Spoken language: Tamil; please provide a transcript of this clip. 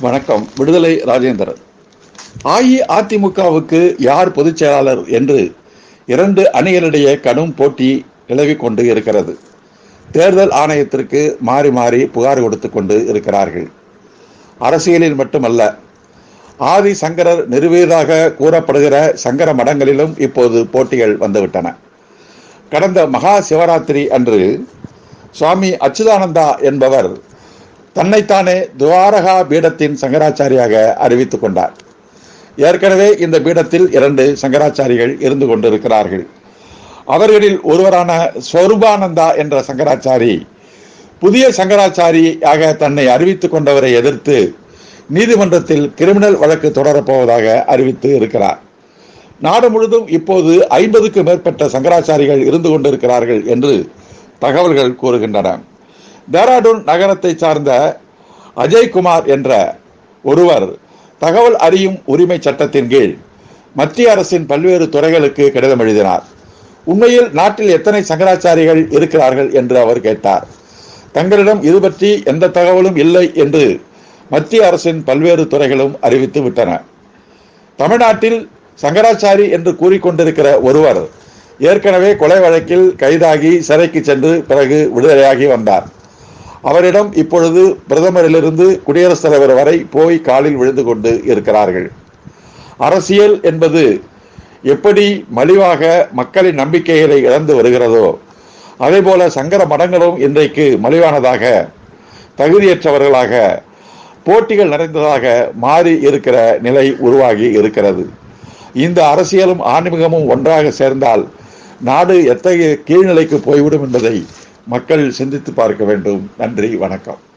வணக்கம். விடுதலை ராஜேந்திரன். அஇஅதிமுகவுக்கு யார் பொதுச் செயலாளர் என்று இரண்டு அணிகளிடையே கடும் போட்டி நிலவிக் கொண்டு இருக்கிறது. தேர்தல் ஆணையத்திற்கு மாறி மாறி புகார் கொடுத்து கொண்டு இருக்கிறார்கள். அரசியலில் மட்டுமல்ல ஆதி சங்கரர் நிறுவியதாக கூறப்படுகிற சங்கர மடங்களிலும் இப்போது போட்டிகள் வந்துவிட்டன. கடந்த மகா சிவராத்திரி அன்று சுவாமி அச்சுதானந்தா என்பவர் தன்னைத்தானே துவாரகா பீடத்தின் சங்கராச்சாரியாக அறிவித்துக் கொண்டார். ஏற்கனவே இந்த பீடத்தில் இரண்டு சங்கராச்சாரிகள் இருந்து கொண்டிருக்கிறார்கள். அவர்களில் ஒருவரான ஸ்வரூபானந்தா என்ற சங்கராச்சாரி புதிய சங்கராச்சாரியாக தன்னை அறிவித்துக் கொண்டவரை எதிர்த்து நீதிமன்றத்தில் கிரிமினல் வழக்கு தொடரப்போவதாக அறிவித்து இருக்கிறார். நாடு முழுதும் இப்போது ஐம்பதுக்கு மேற்பட்ட சங்கராச்சாரிகள் இருந்து கொண்டிருக்கிறார்கள் என்று தகவல்கள் கூறுகின்றன. டேராடூன் நகரத்தை சார்ந்த அஜய்குமார் என்ற ஒருவர் தகவல் அறியும் உரிமை சட்டத்தின் கீழ் மத்திய அரசின் பல்வேறு துறைகளுக்கு கடிதம் எழுதினார். உண்மையில் நாட்டில் எத்தனை சங்கராச்சாரிகள் இருக்கிறார்கள் என்று அவர் கேட்டார். தங்களிடம் இது பற்றி எந்த தகவலும் இல்லை என்று மத்திய அரசின் பல்வேறு துறைகளும் அறிவித்து விட்டன. தமிழ்நாட்டில் சங்கராச்சாரி என்று கூறிக்கொண்டிருக்கிற ஒருவர் ஏற்கனவே கொலை வழக்கில் கைதாகி சிறைக்கு சென்று பிறகு விடுதலையாகி வந்தார். அவரிடம் இப்பொழுது பிரதமரிலிருந்து குடியரசுத் தலைவர் வரை போய் காலில் விழுந்து கொண்டு இருக்கிறார்கள். அரசியல் என்பது எப்படி மலிவாக மக்களின் நம்பிக்கைகளை இழந்து வருகிறதோ அதே போல சங்கர மடங்களும் இன்றைக்கு மலிவானதாக தகுதியற்றவர்களாக போட்டிகள் நிறைந்ததாக மாறி இருக்கிற நிலை உருவாகி இருக்கிறது. இந்த அரசியலும் ஆன்மீகமும் ஒன்றாக சேர்ந்தால் நாடு எத்தகைய கீழ்நிலைக்கு போய்விடும் என்பதை மக்கள் சிந்தித்து பார்க்க வேண்டும். நன்றி வணக்கம்.